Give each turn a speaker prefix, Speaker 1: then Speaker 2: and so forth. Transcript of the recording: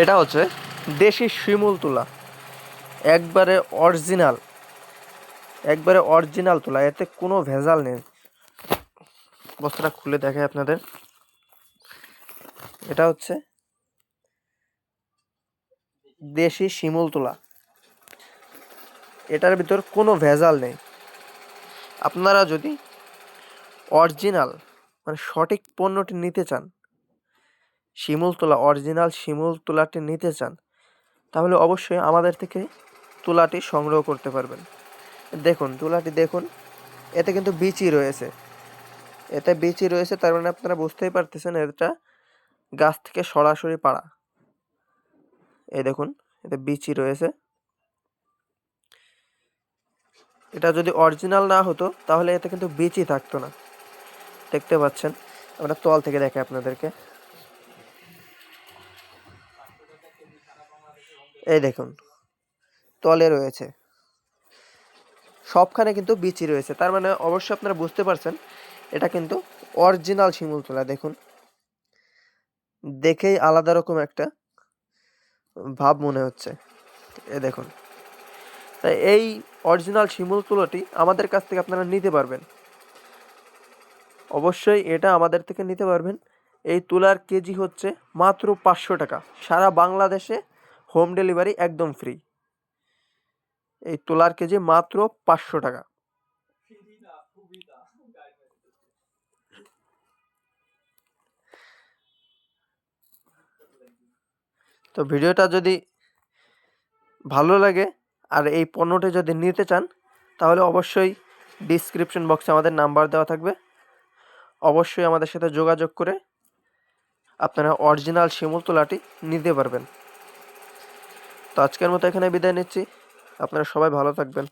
Speaker 1: এটা হচ্ছে দেশি শিমুল তুলা। একবারে অরিজিনাল। একবারে অরিজিনাল তুলা, এতে কোনো ভেজাল নেই। বস্তাটা খুলে দেখাই আপনাদের। এটা হচ্ছে দেশি শিমুল তুলা। এটার ভিতর কোনো ভেজাল নেই। আপনারা যদি অরিজিনাল মানে সঠিক পণ্যটি নিতে চান শিমুল তুলা অরিজিনাল শিমুল তুলাটি নিতে চান, তাহলে অবশ্যই আমাদের থেকে তুলাটি সংগ্রহ করতে পারবেন। দেখুন, তুলাটি দেখুন, এতে কিন্তু বিচি রয়েছে। এতে বিচি রয়েছে, তার মানে আপনারা বুঝতেই পারতেছেন এটা গাছ থেকে সরাসরি পাড়া। এই দেখুন, এতে বিচি রয়েছে। এটা যদি অরিজিনাল না হতো, তাহলে এতে কিন্তু বিচি থাকতো না। দেখতে পাচ্ছেন, আমরা তল থেকে দেখে আপনাদেরকে। এই দেখুন, তলে রয়েছে। সবখানে কিন্তু বিচি রয়েছে। তার মানে অবশ্যই আপনারা বুঝতে পারছেন, এটা কিন্তু অরিজিনাল শিমুল তোলা। দেখুন, দেখেই আলাদা রকম একটা ভাব মনে হচ্ছে। এ দেখুন, তাই এই অরিজিনাল শিমুল তুলোটি আমাদের কাছ থেকে আপনারা নিতে পারবেন। অবশ্যই এটা আমাদের থেকে নিতে পারবেন। এই তুলার কেজি হচ্ছে মাত্র পাঁচশো টাকা। সারা বাংলাদেশে হোম ডেলিভারি একদম ফ্রি। এই তোলার কেজি মাত্র পাঁচশো টাকা। তো ভিডিওটা যদি ভালো লাগে আর এই পণ্যটি যদি নিতে চান, তাহলে অবশ্যই ডিসক্রিপশন বক্সে আমাদের নাম্বার দেওয়া থাকবে। অবশ্যই আমাদের সাথে যোগাযোগ করে আপনারা অরিজিনাল শিমুল তোলাটি নিতে পারবেন। তো আজকের মতো এখানে বিদায় নিচ্ছি। আপনারা সবাই ভালো থাকবেন।